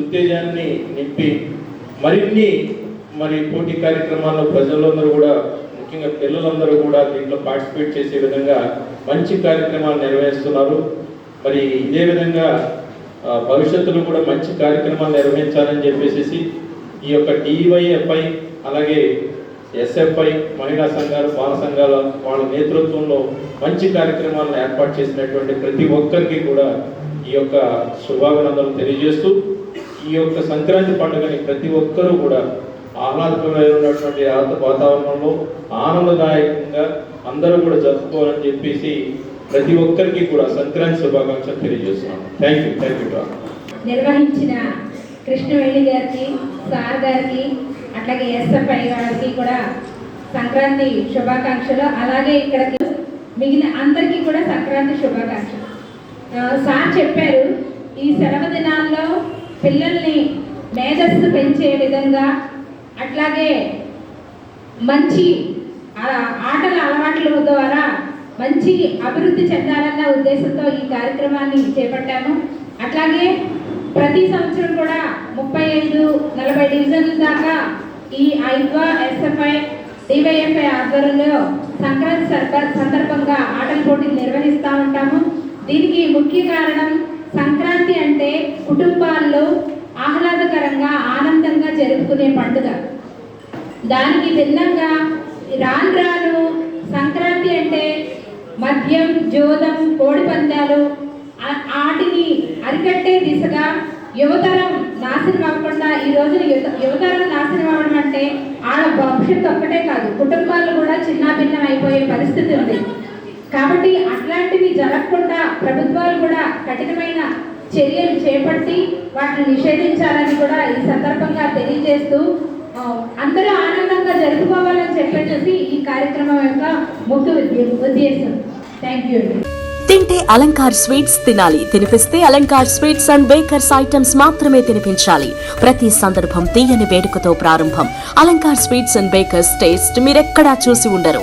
ఉత్తేజాన్ని నింపి మరిన్ని మరి పోటీ కార్యక్రమాల్లో ప్రజలందరూ కూడా ముఖ్యంగా పిల్లలందరూ కూడా దీంట్లో పార్టిసిపేట్ చేసే విధంగా మంచి కార్యక్రమాలు నిర్వహిస్తున్నారు. మరి ఇదే విధంగా భవిష్యత్తులో కూడా మంచి కార్యక్రమాలు నిర్వహించాలని చెప్పేసి ఈ యొక్క డివైఎఫ్ఐ అలాగే ఎస్ఎఫ్ఐ మహిళా సంఘాలు బాల సంఘాల వాళ్ళ నేతృత్వంలో మంచి కార్యక్రమాలను ఏర్పాటు చేసినటువంటి ప్రతి ఒక్కరికి కూడా ఈ యొక్క శుభాభినందనలు తెలియజేస్తూ ఈ యొక్క సంక్రాంతి పండుగని ప్రతి ఒక్కరూ కూడా ఆహ్లాదకరమైనటువంటి ఆత- వాతావరణంలో ఆనందదాయకంగా అందరూ కూడా జరుపుకోవాలని చెప్పేసి ప్రతి ఒక్కరికి కూడా సంక్రాంతి శుభాకాంక్షలు తెలియజేస్తున్నాను. థ్యాంక్ యూ థ్యాంక్ యూ నిర్వహించిన కృష్ణవేణి గారికి సార్ గారికి అట్లాగే ఎస్ఎఫ్ఐ గారికి కూడా సంక్రాంతి శుభాకాంక్షలు. అలాగే ఇక్కడికి మిగిలిన అందరికీ కూడా సంక్రాంతి శుభాకాంక్షలు. సార్ చెప్పారు ఈ సెలవు దినాల్లో పిల్లల్ని మేధస్సు పెంచే విధంగా అట్లాగే మంచి ఆటల అలవాట్ల ద్వారా మంచి అభివృద్ధి చెందాలన్న ఉద్దేశంతో ఈ కార్యక్రమాన్ని చేపట్టాము. అట్లాగే ప్రతి సంవత్సరం కూడా ముప్పై ఐదు నలభై డివిజన్ల దాకా ఈ ఐద్వా ఎస్ఎఫ్ఐ డివైఎఫ్ఐ ఆధ్వర్యంలో సంక్రాంతి సందర్భంగా ఆటల పోటీలు నిర్వహిస్తూ ఉంటాము. దీనికి ముఖ్య కారణం సంక్రాంతి అంటే కుటుంబాల్లో ఆహ్లాదకరంగా ఆనందంగా జరుపుకునే పండుగ. దానికి భిన్నంగా రాను రాను సంక్రాంతి అంటే మద్యం జోదం కోడి పందాలు వాటిని అరికట్టే దిశగా యువతరం నాశనం అవ్వకుండా ఈ రోజున యువత యువతరం నాశనం అవ్వడం అంటే ఆడ భవిష్యత్తు ఒక్కటే కాదు. కుటుంబాలు కూడా చిన్నాభిన్నం అయిపోయే పరిస్థితి ఉంది. కాబట్టి అట్లాంటివి జరగకుండా ప్రభుత్వాలు కూడా కఠినమైన చర్యలు చేపట్టి వాటిని నిషేధించాలని కూడా ఈ సందర్భంగా తెలియజేస్తూ అందరూ ఆనందంగా జరుపుకోవాలని చెప్పేసి ఈ కార్యక్రమం యొక్క ముఖ్య ఉద్దేశం. థ్యాంక్ యూ తింటే అలంకార్ స్వీట్స్ తినాలి తినిపిస్తే Alankar sweets and bakers items మాత్రమే తినిపించాలి. ప్రతి సందర్భం తీయని వేడుకతో ప్రారంభం. Alankar sweets and bakers taste మీరెక్కడా చూసి ఉండరు.